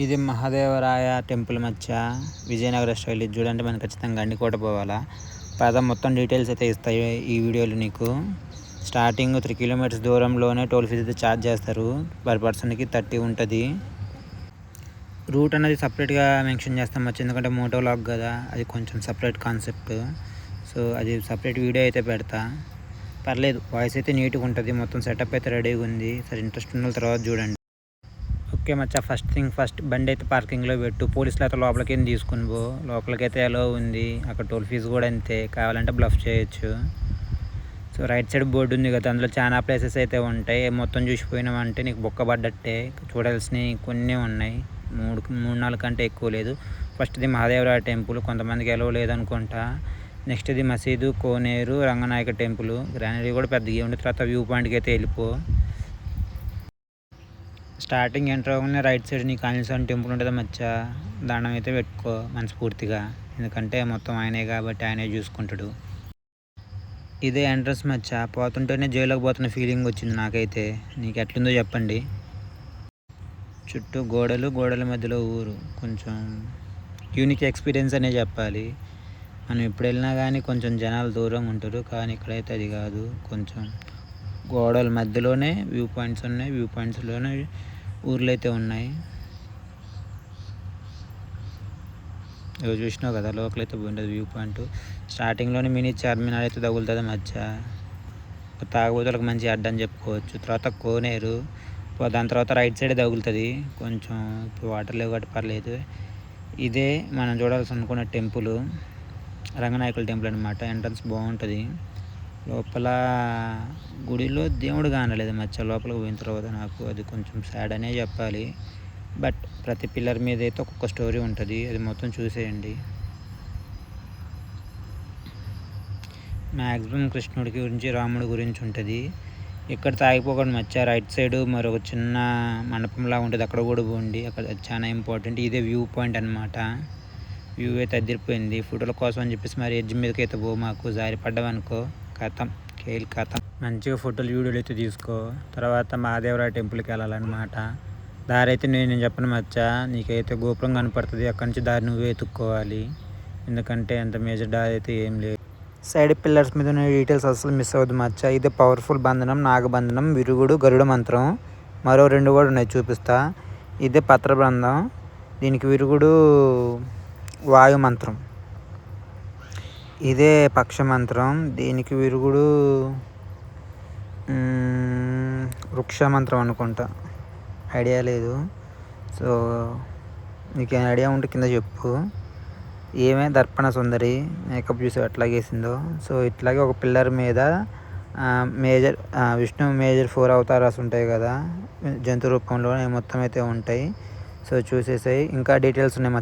ఇది మహాదేవరాయ టెంపుల్ మధ్య విజయనగర స్టైల్ ఇది చూడండి మనం ఖచ్చితంగా గండికోట పోవాలా. పద మొత్తం డీటెయిల్స్ అయితే ఇస్తాయి ఈ వీడియోలో నీకు. స్టార్టింగ్ త్రీ కిలోమీటర్స్ దూరంలోనే టోల్ ఫీజు అయితే ఛార్జ్ చేస్తారు. పర్ పర్సన్కి థర్టీ ఉంటుంది. రూట్ అనేది సపరేట్గా మెన్షన్ చేస్తాం వచ్చి ఎందుకంటే మోటో లాగ్ కదా అది కొంచెం సపరేట్ కాన్సెప్ట్. సో అది సపరేట్ వీడియో అయితే పెడతా. పర్లేదు వాయిస్ అయితే నీట్గా ఉంటుంది మొత్తం సెటప్ అయితే రెడీగా ఉంది. సరే ఇంట్రెస్ట్ ఉన్న తర్వాత చూడండి. ఓకే మచ్చా ఫస్ట్ థింగ్ ఫస్ట్ బండి అయితే పార్కింగ్లో పెట్టు. పోలీసులు అయితే లోపలికి ఏం తీసుకుని పో. లోపలికి అయితే ఎలా ఉంది. అక్కడ టోల్ ఫీజు కూడా అంతే. కావాలంటే బ్లఫ్ చేయొచ్చు. సో రైట్ సైడ్ బోర్డు ఉంది కదా అందులో చాలా ప్లేసెస్ అయితే ఉంటాయి. మొత్తం చూసిపోయినామంటే నీకు బొక్క పడ్డట్టే. చూడాల్సినవి కొన్ని ఉన్నాయి. మూడు మూడు నాలుగు కంటే ఎక్కువ లేదు. ఫస్ట్ది మహాదేవరాయ టెంపుల్. కొంతమందికి ఎలవ లేదనుకుంటా. నెక్స్ట్ది మసీదు కోనేరు రంగనాయక టెంపుల్. గ్రానరీ కూడా పెద్దగా ఉండే తర్వాత వ్యూ పాయింట్కి అయితే వెళ్ళిపో. స్టార్టింగ్ ఎంటర్ అవ్వగానే రైట్ సైడ్ నీకు ఆంజనేయ టెంపుల్ ఉంటుంది మచ్చ? దండం అయితే పెట్టుకో మనస్ఫూర్తిగా. ఎందుకంటే మొత్తం ఆయనే కాబట్టి ఆయనే చూసుకుంటాడు. ఇదే ఎంట్రన్స్ మచ్చ. పోతుంటేనే జైలుకి పోతున్న ఫీలింగ్ వచ్చింది నాకైతే. నీకు ఎట్లుందో చెప్పండి. చుట్టూ గోడలు గోడల మధ్యలో ఊరు. కొంచెం యూనిక్ ఎక్స్పీరియన్స్ అనే చెప్పాలి. మనం ఎప్పుడు వెళ్ళినా కానీ కొంచెం జనాలు దూరంగా ఉంటారు. కానీ ఇక్కడైతే అది కాదు. కొంచెం గోడల మధ్యలోనే వ్యూ పాయింట్స్ ఉన్నాయి. వ్యూ పాయింట్స్లోనే ఊర్లు అయితే ఉన్నాయి. ఇవి చూసినావు కదా లోకల్ అయితే పోయింటుంది వ్యూ పాయింట్ స్టార్టింగ్లోనే మినీ చార్మినార్ అయితే తగులుతుంది మధ్య. తాగుబోతులకు మంచి అడ్డ అని చెప్పుకోవచ్చు. తర్వాత కోనేరు. దాని తర్వాత రైట్ సైడ్ తగులుతుంది. కొంచెం ఇప్పుడు వాటర్ లేవు కాబట్టి పర్లేదు. ఇదే మనం చూడాల్సి అనుకున్న టెంపుల్ రంగనాయకుల టెంపుల్ అనమాట ఎంట్రన్స్ బాగుంటుంది. లోపల గుడిలో దేవుడు కానలేదు మధ్య లోపలికి పోయిన తర్వాత నాకు. అది కొంచెం సాడ్ అనే చెప్పాలి. బట్ ప్రతి పిల్లర్ మీద అయితే ఒక్కొక్క స్టోరీ ఉంటుంది. అది మొత్తం చూసేయండి. మ్యాక్సిమం కృష్ణుడికి గురించి రాముడి గురించి ఉంటుంది. ఇక్కడ తాగిపోకండి మచ్చ రైట్ సైడ్ మరొక చిన్న మండపంలా ఉంటుంది. అక్కడ కూడా పోండి. అక్కడ చాలా ఇంపార్టెంట్ ఇదే వ్యూ పాయింట్ అనమాట వ్యూ అయితే అదిరిపోయింది ఫోటోల కోసం అని చెప్పేసి మరి ఎడ్జ్ మీదకి అయితే పో మాకు. జారి పడ్డామనుకో కథం కేల్ కథం. మంచిగా ఫోటోలు వీడియోలు అయితే తీసుకో. తర్వాత మహాదేవరా టెంపుల్కి వెళ్ళాలన్నమాట. దారి అయితే నేను చెప్పను మచ్చా నీకైతే గోపురం కనపడుతుంది అక్కడి నుంచి దారి నువ్వే ఎత్తుక్కోవాలి. ఎందుకంటే అంత మేజర్ దారి అయితే ఏం లేదు. సైడ్ పిల్లర్స్ మీద ఉన్న డీటెయిల్స్ అసలు మిస్ అవ్వదు మచ్చా. ఇది పవర్ఫుల్ బంధనం నాగబంధనం విరుగుడు గరుడ మంత్రం. మరో రెండు కూడా ఉన్నాయి చూపిస్తా. ఇదే పత్రబంధం దీనికి విరుగుడు వాయు మంత్రం. ఇదే పక్ష మంత్రం దీనికి విరుగుడు వృక్ష మంత్రం అనుకుంటా. ఐడియా లేదు. సో నీకు ఐడియా ఉంటే కింద చెప్పు. ఏమే దర్పణ సుందరి మేకప్ చూసి ఎట్లాగేసిందో సో ఇట్లాగే ఒక పిల్లర్ మీద major Vishnu major four avatars ఉంటాయి కదా జంతు రూపంలో మొత్తం అయితే ఉంటాయి. సో చూసేసాయి. ఇంకా డీటెయిల్స్ ఉన్నాయి